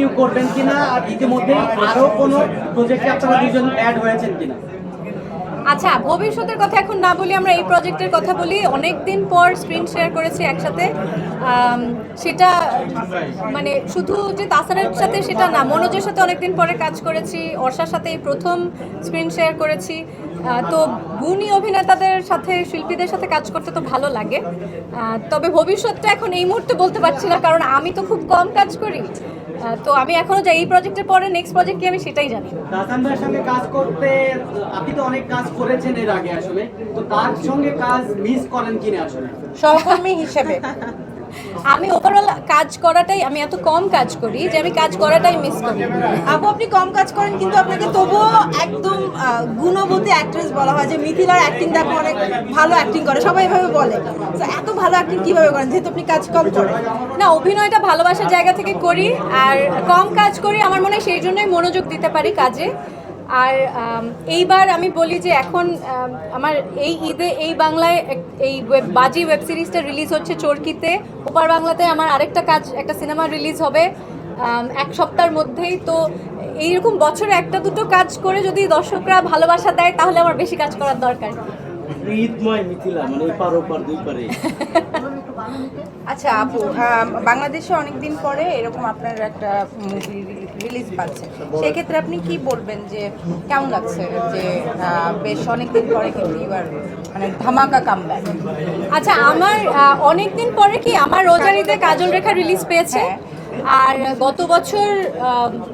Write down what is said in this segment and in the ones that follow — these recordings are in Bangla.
কন্টিনিউ করবেন কিনা আর ইতিমধ্যে আরও কোনো প্রজেক্টে আপনারা দুজন অ্যাড হয়েছেন কিনা? আচ্ছা ভবিষ্যতের কথা এখন না বলি, আমরা এই প্রজেক্টের কথা বলি। অনেক দিন পর স্ক্রিন শেয়ার করেছি একসাথে। সেটা মানে শুধু যে তাসারের সাথে সেটা না, মনোজের সাথে অনেকদিন পরে কাজ করেছি, অর্ষার সাথে এই প্রথম স্ক্রিন শেয়ার করেছি। তো গুণী অভিনেতাদের সাথে, শিল্পীদের সাথে কাজ করতে তো ভালো লাগে। তবে ভবিষ্যৎটা এখন এই মুহূর্তে বলতে পারছি না, কারণ আমি তো খুব কম কাজ করি। তো আমি এখনও যাই এই প্রজেক্টের পরে নেক্সট প্রজেক্ট কি আমি সেটাই জানি। দাসান ভাইয়ের সঙ্গে কাজ করতে আপনি তো অনেক কাজ করেছেন এর আগে আসলে। তো তার সঙ্গে কাজ মিস করেন কিনা আসলে? সহকর্মী হিসেবে। আমি ওভারঅল কাজ করাটাই, আমি এত কম কাজ করি যে আমি কাজ করাটাই মিস করি। আপু, আপনি কম কাজ করেন, কিন্তু আপনাকে তবুও একদম গুণবতী অ্যাক্ট্রেস বলা হয়, যে মিথিলার অ্যাক্টিং দেখো অনেক ভালো অ্যাক্টিং করে, সবাই এভাবে বলে। এত ভালো অ্যাক্টিং কীভাবে করেন, যেহেতু আপনি কাজ কম করেন? না, অভিনয়টা ভালোবাসার জায়গা থেকে করি, আর কম কাজ করি, আমার মনে হয় সেই জন্যই মনোযোগ দিতে পারি কাজে। আর এইবার আমি বলি যে এখন আমার এই ঈদে, এই বাংলায় এই ওয়েব, বাজি ওয়েব সিরিজটা রিলিজ হচ্ছে চরকিতে। ওপার বাংলাতে আমার আরেকটা কাজ, একটা সিনেমা রিলিজ হবে এক সপ্তাহের মধ্যেই। তো এইরকম বছরে একটা দুটো কাজ করে যদি দর্শকরা ভালোবাসা দেয়, তাহলে আমার বেশি কাজ করার দরকার। ঈদময় মিথিলা মানে ওপার দুই পারে। আচ্ছা আপু বাংলাদেশে অনেকদিন পরে এরকম আপনার একটা মুভি রিলিজ পাচ্ছে। সেক্ষেত্রে আপনি কি বলবেন যে কেমন লাগছে যে বেশ অনেকদিন পরে কিন্তু এবার মানে ধামাকা কামব্যাক আচ্ছা আমার অনেক দিন পরে কি আমার রোজারিতে কাজল রেখা রিলিজ পেয়েছে? আর গত বছর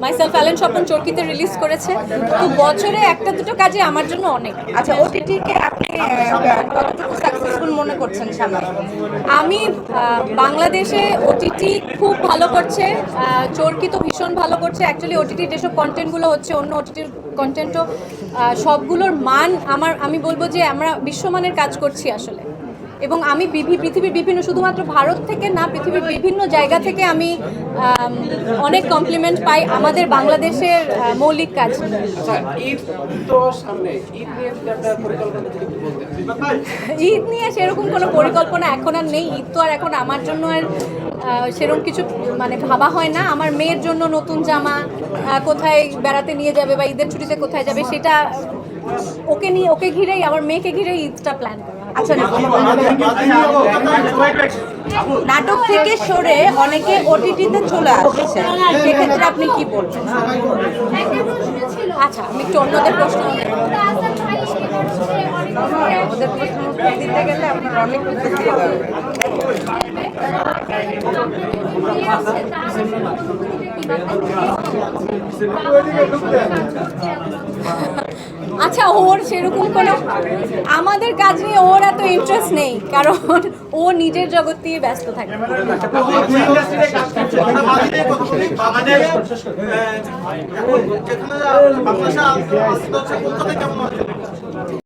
মাইসেলফ অ্যালেন স্বপন চরকিতে রিলিজ করেছে। তো বছরে একটা দুটো কাজে আমার জন্য অনেক। আচ্ছা ওটিটিকে আপনি কতটুকু সাকসেসফুল মনে করছেন সামনে? আমি বাংলাদেশে ওটিটি খুব ভালো করছে চরকি তো ভীষণ ভালো করছে। অ্যাকচুয়ালি ওটিটির যেসব কন্টেন্টগুলো হচ্ছে অন্য ওটিটির কন্টেন্টও সবগুলোর মান আমার আমি বলব যে আমরা বিশ্বমানের কাজ করছি আসলে। এবং আমি পৃথিবীর বিভিন্ন শুধুমাত্র ভারত থেকে না পৃথিবীর বিভিন্ন জায়গা থেকে আমি অনেক কমপ্লিমেন্ট পাই আমাদের বাংলাদেশের মৌলিক কাজ। আচ্ছা ঈদ নিয়ে সেরকম কোনো পরিকল্পনা এখন আর নেই। ঈদ তো আর এখন আমার জন্য আর সেরকম কিছু মানে ভাবা হয় না। আমার মেয়ের জন্য নতুন জামা কোথায় বেড়াতে নিয়ে যাবে বা ঈদের ছুটিতে কোথায় যাবে সেটা ওকে নিয়ে ওকে ঘিরেই আমার মেয়েকে ঘিরেই ঈদটা প্ল্যান করা আচ্ছা নাটক থেকে সরে অনেকে ওটিটিতে চলে আসছে। সেক্ষেত্রে আপনি কি বলবেন? আচ্ছা আমি একটু অন্যদের প্রশ্ন ওদের প্রশ্ন দিতে গেলে আপনার অনেক উত্তর দিয়ে দেবে আচ্ছা ওর সেরকম কোনো আমাদের কাজ নিয়ে ওর এত ইন্টারেস্ট নেই কারণ ও নিজের জগৎ নিয়ে ব্যস্ত থাকে